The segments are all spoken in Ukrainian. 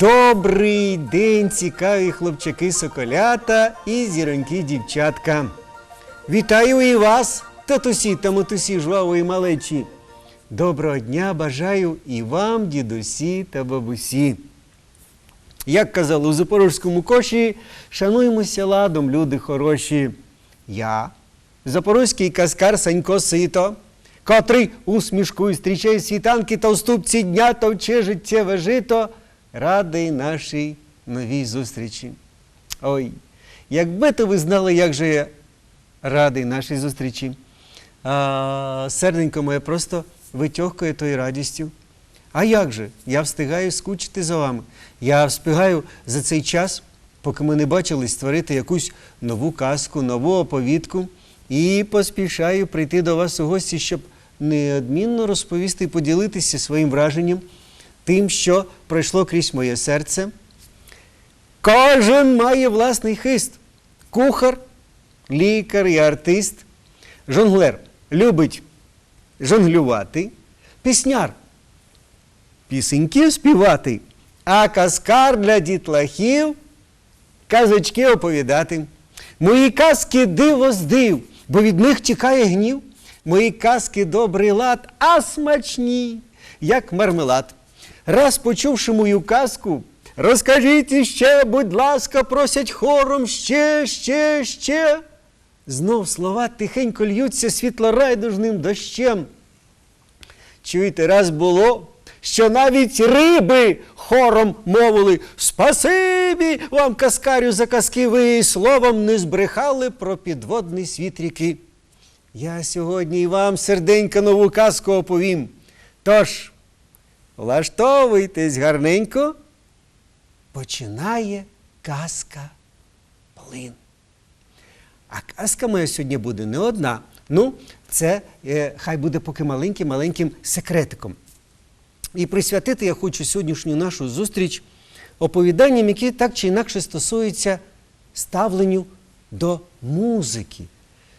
Добрий день, цікаві хлопчаки соколята і зіроньки дівчатка. Вітаю і вас, татусі та матусі жвавої малечі. Доброго дня бажаю і вам, дідусі та бабусі. Як казали у запорозькому коші, шануємося ладом, люди хороші. Я, запорозький каскар Санько Сито, котрий усмішкою зустрічає світанки та уступці дня товче життєве жито, радий нашій новій зустрічі. Ой, якби то ви знали, як же я радий нашій зустрічі. А, серденько моє просто витьохкає тою радістю. А як же? Я встигаю скучити за вами. Я встигаю за цей час, поки ми не бачились, створити якусь нову казку, нову оповідку і поспішаю прийти до вас у гості, щоб неодмінно розповісти і поділитися своїм враженням, тим, що пройшло крізь моє серце. Кожен має власний хист. Кухар, лікар і артист. Жонглер любить жонглювати, пісняр пісеньки співати, а казкар для дітлахів казочки оповідати. Мої казки диво здив, бо від них тікає гнів. Мої казки добрий лад, а смачні, як мармелад. Раз почувши мою казку, розкажіть іще, будь ласка, просять хором ще, ще, ще. Знов слова тихенько льються світлорайдужним дощем. Чуєте, раз було, що навіть риби хором мовили Спасибі вам, каскарю, за казки ви і словом не збрехали про підводний світ ріки. Я сьогодні вам серденько нову казку оповім. Тож, влаштовуйтесь гарненько, починає казка Плин. А казка моя сьогодні буде не одна. Ну, це е, хай буде поки маленьким, маленьким секретиком. І присвятити я хочу сьогоднішню нашу зустріч оповіданням, які так чи інакше стосуються ставленню до музики,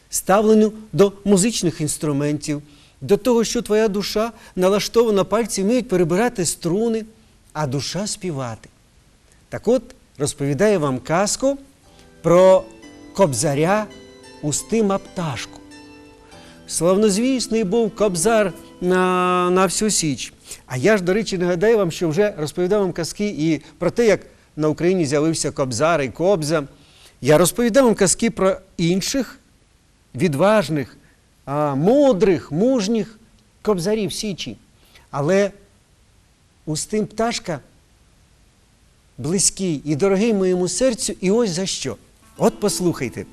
ставленню до музичних інструментів, до того, що твоя душа налаштована пальці вміють перебирати струни, а душа співати. Так от розповідаю вам казку про кобзаря Устима Пташку. Славнозвісний був кобзар на, на всю Січ. А я ж, до речі, нагадаю вам, що вже розповідав вам казки і про те, як на Україні з'явився кобзар і кобза. Я розповідав вам казки про інших відважних, мудрих, мужніх кобзарів Січі. Але Устим Пташка близький і дорогий моєму серцю, і ось за що. От послухайте.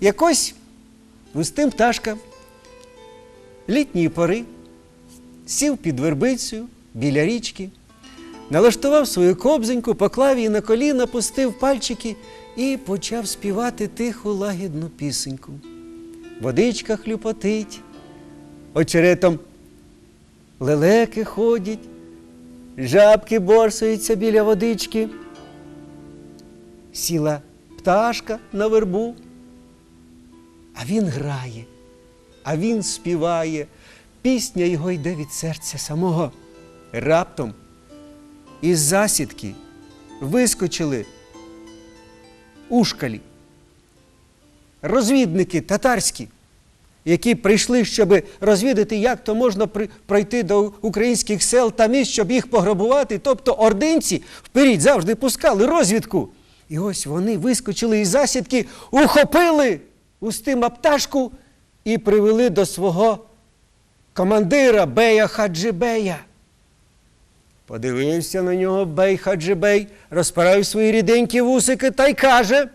Якось Устим Пташка літньої пори сів під вербицею біля річки, налаштував свою кобзеньку, поклав її на коліна, пустив пальчики і почав співати тиху лагідну пісеньку. Водичка хлюпотить, очеретом лелеки ходять, жабки борсуються біля водички. Сіла пташка на вербу, а він грає, а він співає. Пісня його йде від серця самого. Раптом із засідки вискочили ушкалі, розвідники татарські, які прийшли, щоб розвідати, як то можна пройти до українських сел та міст, щоб їх пограбувати. Тобто ординці вперед завжди пускали розвідку. І ось вони вискочили із засідки, ухопили устима пташку і привели до свого командира Бея Хаджибея. Подивився на нього Бей Хаджибей, розправив свої ріденькі вусики та й каже.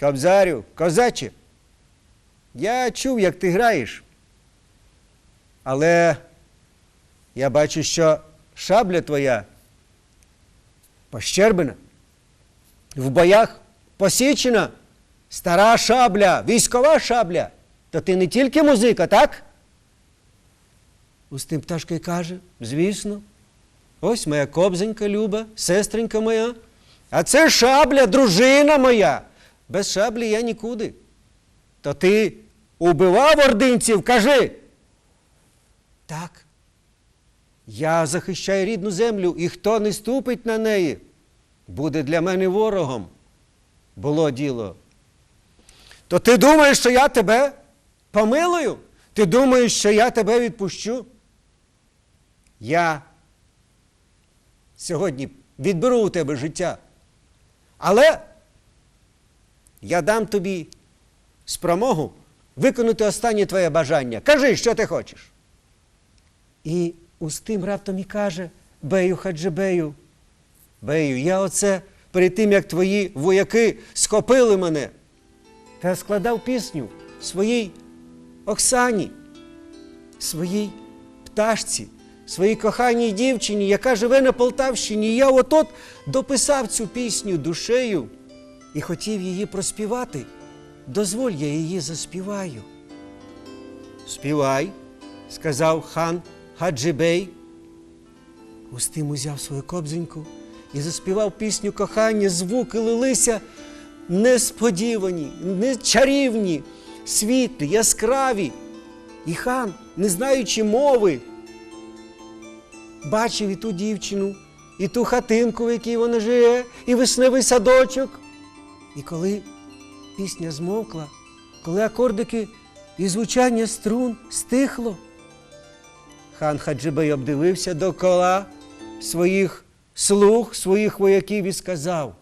Кобзарю, козаче, я чув, як ти граєш. Але я бачу, що шабля твоя пощербина, в боях посічена, стара шабля, військова шабля. То ти не тільки музика, так? Устим пташка й каже, звісно. Ось моя кобзенька люба, сестренька моя. А це шабля, дружина моя. Без шаблі я нікуди. То ти убивав ординців, кажи. Так. Я захищаю рідну землю, і хто не ступить на неї, буде для мене ворогом. Було діло. То ти думаєш, що я тебе помилую? Ти думаєш, що я тебе відпущу? Я сьогодні відберу у тебе життя. Але я дам тобі спромогу виконати останнє твоє бажання. Кажи, що ти хочеш. І Устим раптом і каже Бею Хаджибею, Бею, я оце перед тим, як твої вояки схопили мене, та складав пісню своїй Оксані, своїй пташці, своїй коханій дівчині, яка живе на Полтавщині. Я от-от дописав цю пісню душею і хотів її проспівати. Дозволь, я її заспіваю. Співай, сказав хан Хаджибей. Устим узяв свою кобзеньку і заспівав пісню кохання, звуки лилися несподівані, не чарівні, світлі, яскраві. І хан, не знаючи мови, бачив і ту дівчину, і ту хатинку, в якій вона живе, і весневий садочок. І коли пісня змовкла, коли акордики і звучання струн стихло, хан Хаджибей обдивився довкола своїх слуг, своїх вояків і сказав: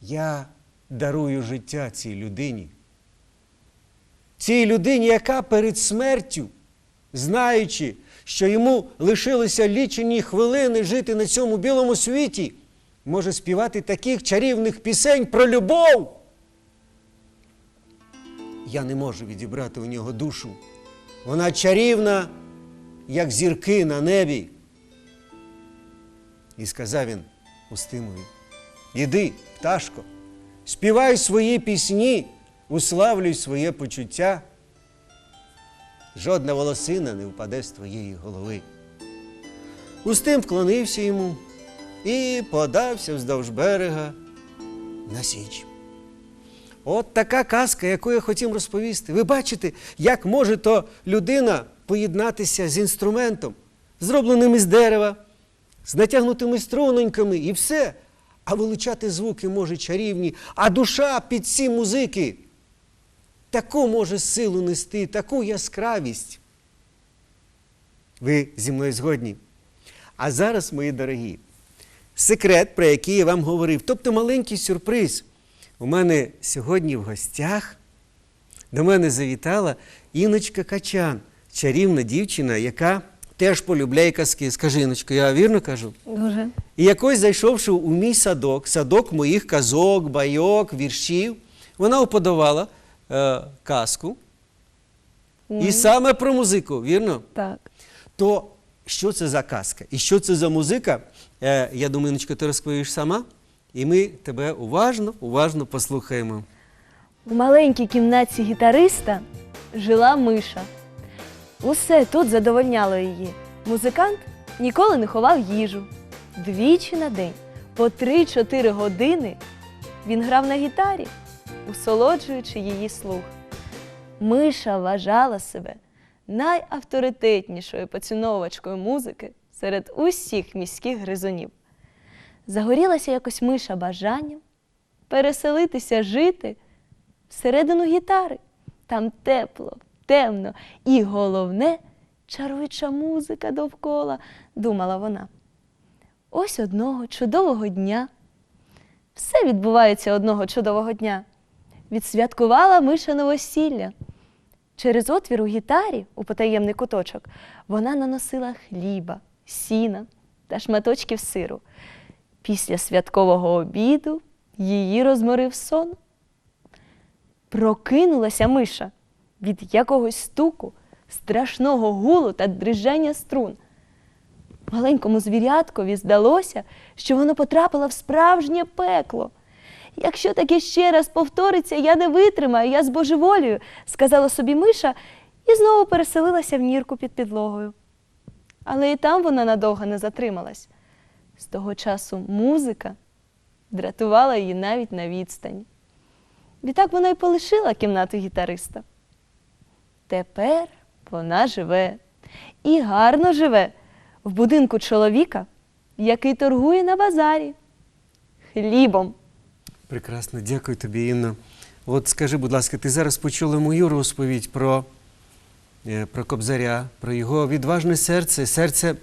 Я дарую життя цій людині. Цій людині, яка перед смертю, знаючи, що йому лишилися лічені хвилини жити на цьому білому світі, може співати таких чарівних пісень про любов. Я не можу відібрати у нього душу. Вона чарівна, як зірки на небі. І сказав він Устимові: Іди, пташко, співай свої пісні, уславлюй своє почуття. Жодна волосина не впаде з твоєї голови. Устим вклонився йому і подався вздовж берега на січ. От така казка, яку я хотів розповісти. Ви бачите, як може то людина поєднатися з інструментом, зробленим із дерева, з натягнутими струноньками і все. А вилучати звуки може чарівні, а душа під ці музики таку може силу нести, таку яскравість. Ви зі мною згодні. А зараз, мої дорогі, секрет, про який я вам говорив, тобто маленький сюрприз. У мене сьогодні в гостях до мене завітала Іночка Качан, чарівна дівчина, яка теж полюбляє казки. Скажи, Іночко, я вірно кажу? Дуже. І якось зайшовши у мій садок, садок моїх казок, байок, віршів, вона уподавала е, казку. І саме про музику, вірно? Так. То що це за казка? І що це за музика? Е, я думаю, Іночка, ти розповіш сама, і ми тебе уважно, уважно послухаємо. У маленькій кімнатці гітариста жила миша. Усе тут задовольняло її. Музикант ніколи не ховав їжу. Двічі на день, по 3-4 години він грав на гітарі, усолоджуючи її слух. Миша вважала себе найавторитетнішою поціновувачкою музики серед усіх міських гризунів. Загорілася якось миша бажанням переселитися жити всередину гітари. Там тепло, темно і головне чаруюча музика довкола, думала вона. Ось одного чудового дня. Все відбувається одного чудового дня. Відсвяткувала миша новосілля. Через отвір у гітарі, у потаємний куточок, вона наносила хліба, сіна та шматочків сиру. Після святкового обіду її розморив сон. Прокинулася миша від якогось стуку, страшного гулу та дрижання струн. Маленькому звіряткові здалося, що воно потрапило в справжнє пекло. Якщо таке ще раз повториться, я не витримаю, я збожеволію, сказала собі миша і знову переселилася в нірку під підлогою. Але і там вона надовго не затрималась. З того часу музика дратувала її навіть на відстані. Відтак вона й полишила кімнату гітариста. Тепер вона живе і гарно живе в будинку чоловіка, який торгує на базарі хлібом. Прекрасно, дякую тобі, Інно. От скажи, будь ласка, ти зараз почула мою розповідь про, про Кобзаря, про його відважне серце, серце,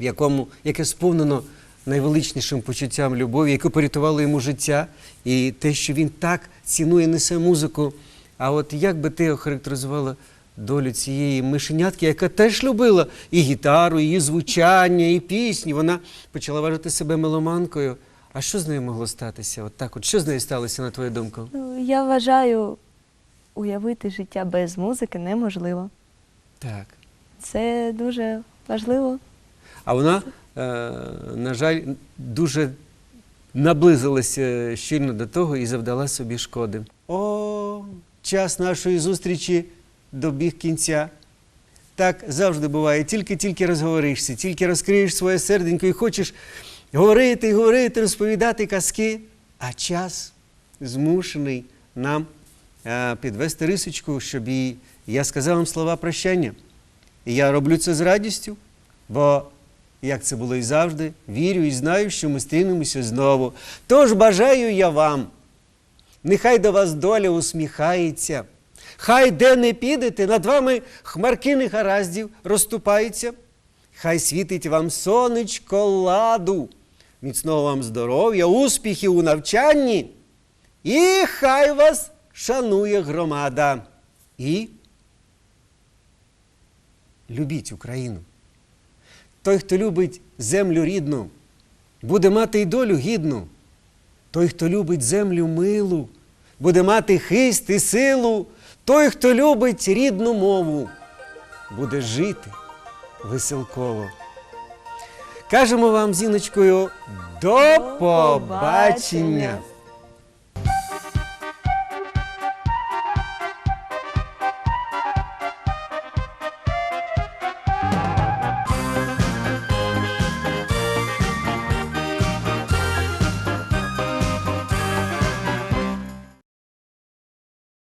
в якому, яке сповнено найвеличнішим почуттям любові, яке порятувало йому життя, і те, що він так цінує, несе музику. А от як би ти охарактеризувала долю цієї мишенятки, яка теж любила і гітару, і звучання, і пісні. Вона почала вважати себе меломанкою. А що з нею могло статися? От так, от що з нею сталося, на твою думку? Ну, я вважаю, уявити життя без музики неможливо. Так. Це дуже важливо. А вона, е, на жаль, дуже наблизилася щільно до того і завдала собі шкоди. О, час нашої зустрічі добіг кінця. Так завжди буває. Тільки-тільки розговоришся, тільки розкриєш своє серденько і хочеш говорити, говорити, розповідати казки, а час змушений нам підвести рисочку, щоб і я сказав вам слова прощання. І я роблю це з радістю, бо, як це було і завжди, вірю і знаю, що ми стрінемося знову. Тож бажаю я вам, нехай до вас доля усміхається, хай де не підете, над вами хмарки негараздів розступаються, хай світить вам сонечко ладу, міцного вам здоров'я, успіхів у навчанні, і хай вас шанує громада. І любіть Україну. Той, хто любить землю рідну, буде мати й долю гідну. Той, хто любить землю милу, буде мати хист і силу. Той, хто любить рідну мову, буде жити веселково. Кажемо вам, зіночкою, до побачення!